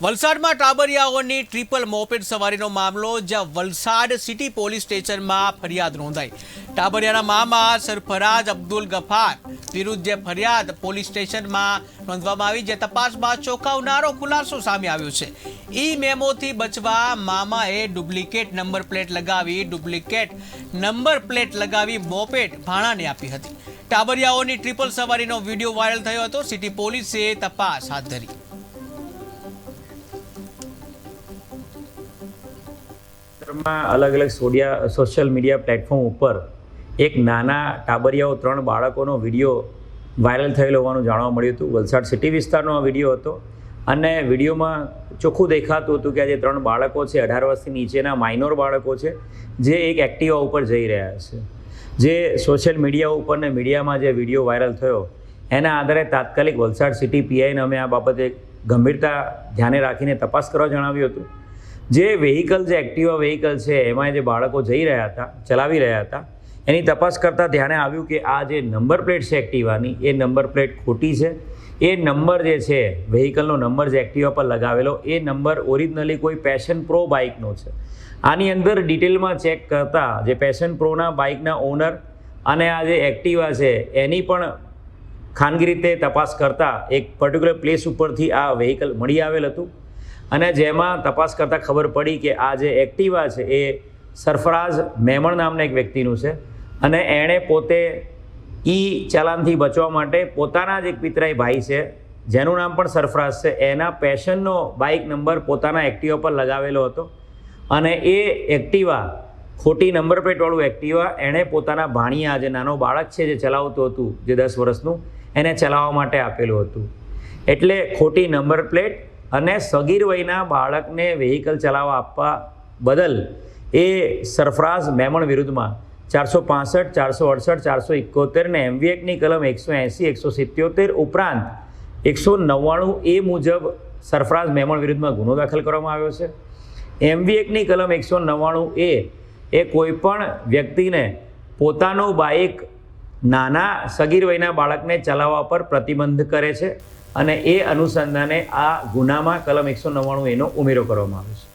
વલસાડમાં ટાબરિયાઓની triple moped સવારીનો મામલો, જ્યાં વલસાડ સિટી પોલીસ સ્ટેશનમાં ફરિયાદ નોંધાઈ. ટાબરિયાના મામા સરફરાજ અબ્દુલ ગફાર વિરુદ્ધ જે ફરિયાદ પોલીસ સ્ટેશનમાં નોંધવામાં આવી, જે તપાસમાં ચોંકાવનારો ખુલાસો સામે આવ્યો છે. ઈ મેમોથી બચવા મામાએ ડુપ્લિકેટ નંબર પ્લેટ લગાવી, ડુપ્લિકેટ નંબર પ્લેટ લગાવી મોપેડ ભાણાને આપી હતી. ટાબરિયાઓની ટ્રિપલ સવારીનો વીડિયો વાયરલ થયો હતો, સિટી પોલીસે તપાસ હાથ ધરી. માં અલગ અલગ સોડિયા, સોશિયલ મીડિયા પ્લેટફોર્મ ઉપર એક નાના ટાબરિયાઓ ત્રણ બાળકોનો વીડિયો વાયરલ થયેલો હોવાનું જાણવા મળ્યું હતું. વલસાડ સિટી વિસ્તારનો આ વીડિયો હતો અને વિડીયોમાં ચોખ્ખું દેખાતું હતું કે આ જે ત્રણ બાળકો છે, અઢાર વર્ષથી નીચેના માઇનોર બાળકો છે, જે એક એક્ટિવા ઉપર જઈ રહ્યા છે. જે સોશિયલ મીડિયા ઉપર ને મીડિયામાં જે વીડિયો વાયરલ થયો, એના આધારે તાત્કાલિક વલસાડ સિટી પીઆઈને અમે આ બાબતે ગંભીરતા ધ્યાને રાખીને તપાસ કરવા જણાવ્યું હતું. જે વેહિકલ જે એક્ટિવા વેહિકલ છે એમાં જે બાળકો જઈ રહ્યા હતા, ચલાવી રહ્યા હતા, એની તપાસ કરતાં ધ્યાને આવ્યું કે આ જે નંબર પ્લેટ છે એક્ટિવાની એ નંબર પ્લેટ ખોટી છે. એ નંબર જે છે વેહિકલનો નંબર જે એક્ટિવા પર લગાવેલો, એ નંબર ઓરિજિનલી કોઈ પેશન પ્રો બાઇકનો છે. આની અંદર ડિટેલમાં ચેક કરતાં જે પેશન પ્રોના બાઇકના ઓનર અને આ જે એક્ટિવા છે, એની પણ ખાનગી રીતે તપાસ કરતાં એક પર્ટિક્યુલર પ્લેસ ઉપરથી આ વેહિકલ મળી આવેલ હતું. અને જેમાં તપાસ કરતાં ખબર પડી કે આ જે એક્ટિવા છે, એ સરફરાઝ મેમણ નામના એક વ્યક્તિનું છે. અને એણે પોતે ઈ ચલાનથી બચવા માટે પોતાના જ એક પિતરાઈ ભાઈ છે, જેનું નામ પણ સરફરાઝ છે. એના પેશનનો બાઇક નંબર પોતાના એક્ટિવા પર લગાવેલો હતો. અને એ એક્ટિવા, ખોટી નંબર પ્લેટવાળું એક્ટિવા, એણે પોતાના ભાણિયા, જે નાનો બાળક છે જે ચલાવતું હતું, જે દસ વર્ષનું, એને ચલાવવા માટે આપેલું હતું. એટલે ખોટી નંબર પ્લેટ અને સગીર વયના બાળકને વેહિકલ ચલાવવા આપવા બદલ એ સરફરાઝ મેમણ વિરુદ્ધમાં ચારસો પાસઠ, ચારસો અડસઠ, ચારસો એકોતેર એમવીએકની એમવી કલમ એકસો એંસી, એકસો સિત્યોતેર ઉપરાંત એકસો નવ્વાણું એ મુજબ સરફરાઝ મેમણ વિરુદ્ધમાં ગુનો દાખલ કરવામાં આવ્યો છે. એમવીએકની કલમ એકસો નવ્વાણું એ એ કોઈપણ વ્યક્તિને પોતાનું બાઇક નાના સગીર વયના બાળકને ચલાવવા પર પ્રતિબંધ કરે છે. અને એ અનુસંધાને આ ગુનામાં કલમ એકસો નવ્વાણું એનો ઉમેરો કરવામાં આવ્યો છે.